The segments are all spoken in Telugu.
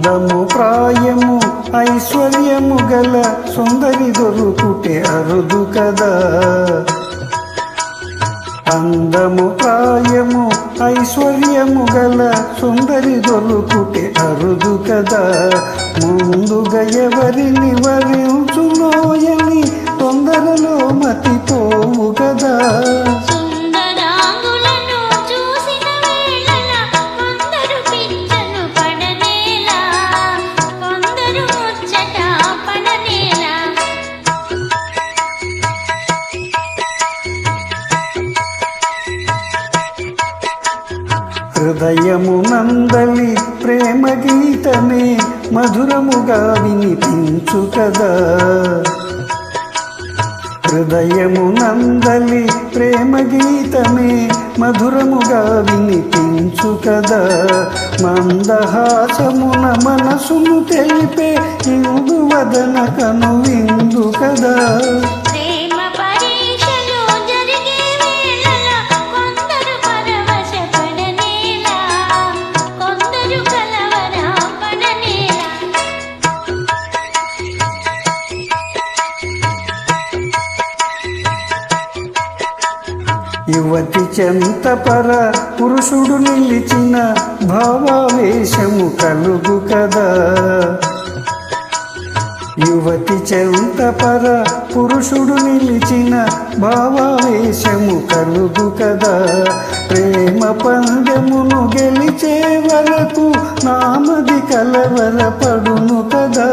అందము ప్రాయము ఐశ్వర్యము గల సుందరి దొరుకుటే అరుదు కదా. అందము ప్రాయము ఐశ్వర్యము గల సుందరి దొరుకుటే అరుదు కదా. ముందుగా ఎవరిని వరించులోయని హృదయము నందలి ప్రేమ గీతమే మధురముగా వినిపించు కదా. హృదయము నందలి ప్రేమ గీతమే మధురముగా వినిపించు కదా. మందహాసమున మనసును తెలిపే ఇందు వదన కను విందు కదా. యువతి చెంత పర పురుషుడు నిలిచిన భావావేశము కలుగు కదా. యువతి చెంత పర పురుషుడు నిలిచిన భావావేశము కలుగు కదా. ప్రేమ పందెమును గెలిచే వరకు నామది కలవర పడును కదా.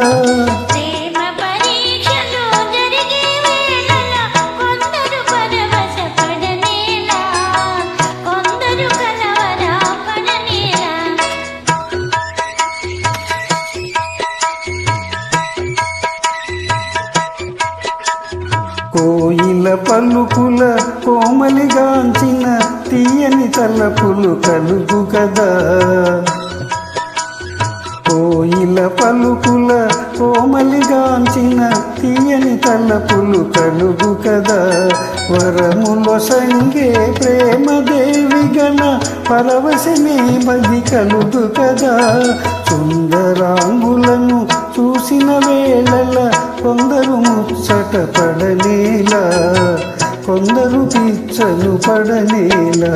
కోయిల పలుకుల కోమలిగాంచిన తీయని తలపులు కలుగు కదా. కోయిల పలుకుల కోమలిగాంచిన తీయని తలపులు కలుగు కదా. వరముల సంగే ప్రేమ దేవి గణ పరవశమే మది కలుగు కదా. సుందరాంగులను పడనేలా కొందరు పిచ్చలు పడనేలా.